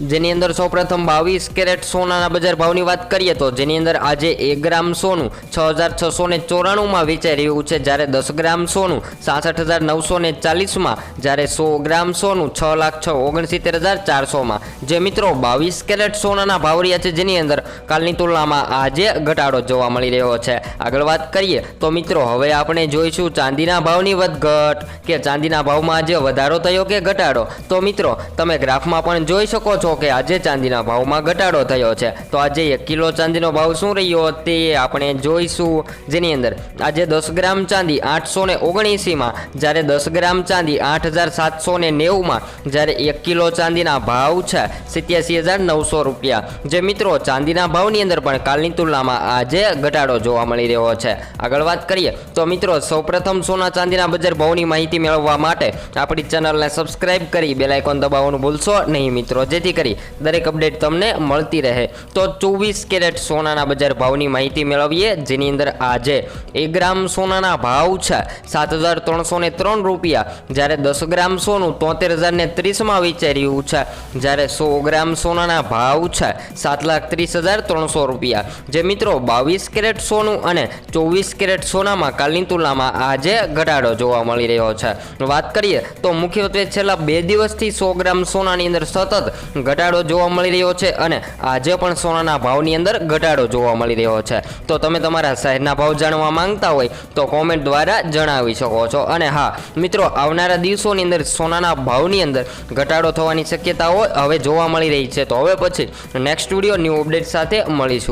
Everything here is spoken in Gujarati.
જેની અંદર સૌપ્રથમ બાવીસ કેરેટ સોનાના બજાર ભાવની વાત કરીએ તો જેની અંદર આજે એક ગ્રામ સોનું છ હજાર છસો ને ચોરાણુંમાં વેચાઈ રહ્યું છે. જ્યારે દસ ગ્રામ સોનું સાસઠ હજાર નવસો ને ચાલીસમાં, જ્યારે સો ગ્રામ સોનું છ લાખ છ ઓગણસિત્તેર હજાર ચારસોમાં. જે મિત્રો, બાવીસ કેરેટ સોનાના ભાવ રહ્યા છે જેની અંદર કાલની તુલનામાં આજે ઘટાડો જોવા મળી રહ્યો છે. આગળ વાત કરીએ તો મિત્રો, હવે આપણે જોઈશું ચાંદીના ભાવની વધઘટ કે ચાંદીના ભાવમાં આજે વધારો થયો કે ઘટાડો? તો મિત્રો, તમે ગ્રાફમાં પણ જોઈ શકો છો કે આજે ચાંદીના ભાવમાં ઘટાડો થયો છે? તો આજે એક કિલો ચાંદીનો ભાવ શું રહ્યો તે આપણે જોઈશું. જેની અંદર આજે દસ ગ્રામ ચાંદી આઠસો ને ઓગણીસીમાં, જ્યારે દસ ગ્રામ ચાંદી આઠ હજાર સાતસો ને નેવુંમાં, જ્યારે એક કિલો ચાંદીના ભાવ છે સિત્યાસી હજાર નવસો રૂપિયા. જે મિત્રો, ચાંદીના ભાવની અંદર પણ કાલની તુલનામાં આજે ઘટાડો જોવા મળી રહ્યો છે. આગળ વાત કરીએ, તો મિત્રો, સૌપ્રથમ સોના ચાંદીના બજાર ભાવની માહિતી મેળવવા માટે આપણી ચેનલને સબસ્ક્રાઇબ કરી બેલાઇકોન દબાવવાનું ભૂલશો નહીં મિત્રો. જેથી કરી. દરેક અપડેટ તમને મળતી રહે. તો ચોવીસ કેરેટ સોનાના બજાર ભાવની માહિતી મેળવીએ, જેની અંદર આજે એક ગ્રામ સોનાના ભાવ છે સાત હજાર ત્રણસો ને ત્રણ રૂપિયા. જ્યારે દસ ગ્રામ સોનું તોતેર હજાર ને ત્રીસમાં વેચાઈ રહ્યું છે. જ્યારે સો ગ્રામ સોનાના ભાવ છે સાત લાખ ત્રીસ હજાર ત્રણસો રૂપિયા. જે મિત્રો બાવીસ કેરેટ સોનું અને ચોવીસ કેરેટ સોનામાં કાલની તુલનામાં આજે ઘટાડો જોવા મળી રહ્યો છે. વાત કરીએ તો મુખ્યત્વે છેલ્લા બે દિવસથી સો ગ્રામ સોનાની અંદર સતત ઘટાડો જોવા મળી રહ્યો છે અને આજે પણ સોનાના ભાવની અંદર ઘટાડો જોવા મળી રહ્યો છે. તો તમે તમારા શહેરના ભાવ જાણવા માંગતા હોય તો કોમેન્ટ દ્વારા જણાવી શકો છો. અને હા, મિત્રો, આવનારા દિવસોની અંદર સોનાના ભાવની અંદર ઘટાડો થવાની શક્યતાઓ હવે જોવા મળી રહી છે. તો હવે પછી નેક્સ્ટ વીડિયો ન્યૂ અપડેટ સાથે મળીશું.